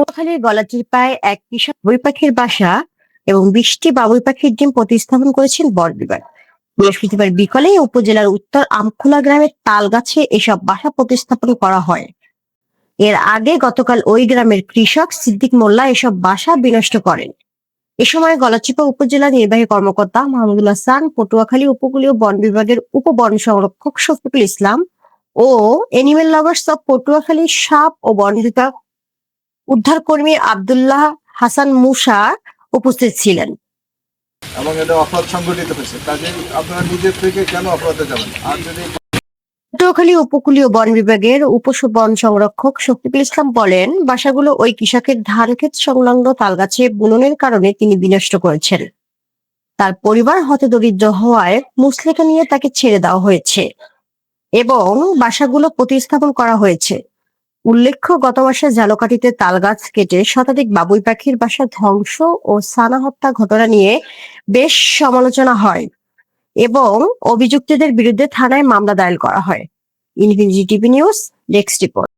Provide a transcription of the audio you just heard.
পটুয়াখালীর গলাচিপায় এক কৃষক বাবুই পাখির বাসা এবং বৃষ্টি বাবুই পাখির ডিম প্রতিস্থাপন করেছেন বিভাগ। বৃহস্পতিবার বিকালে উপজেলার উত্তর আমখোলা গ্রামের তাল গাছে এসব বাসা প্রতিস্থাপন করা হয়। এর আগে গতকাল ওই গ্রামের কৃষক সিদ্দিক মোল্লা এসব বাসা বিনষ্ট করেন। এ সময় গলাচিপা উপজেলা নির্বাহী কর্মকর্তা মাহমুদুল হাসান, পটুয়াখালী উপকূলীয় বন বিভাগের উপ বন সংরক্ষক শফিকুল ইসলাম ও এনিমেল লাভার্স অফ পটুয়াখালী সাপ ও বন বিভাগ উদ্ধারকর্মী আব্দুল্লাহ হাসান মুসা উপস্থিত ছিলেন। এবং এটা অপরাধ সংগঠিত হয়েছে। কাজে আপনারা নিজের থেকে কেন অপরাধে যাবেন? আর যদি পটুয়াখালী উপকূলীয় বন বিভাগের উপ বন সংরক্ষক শফিকুল ইসলাম বলেন বাসাগুলো ওই কৃষকের ধান ক্ষেত সংলগ্ন তালগাছে বুননের কারণে তিনি বিনষ্ট করেছেন। তার পরিবার হতদরিদ্র হওয়ায় মুসলেখা নিয়ে তাকে ছেড়ে দেওয়া হয়েছে এবং বাসাগুলো প্রতিস্থাপন করা হয়েছে। উল্লেখ্য, গত মাসে ঝালকাঠিতে তালগাছ কেটে শতাধিক বাবুই পাখির বাসা ধ্বংস ও সানা হত্যা ঘটনা নিয়ে বেশ সমালোচনা হয় এবং অভিযুক্তদের বিরুদ্ধে থানায় মামলা দায়ের করা হয়। Infinity TV news next report.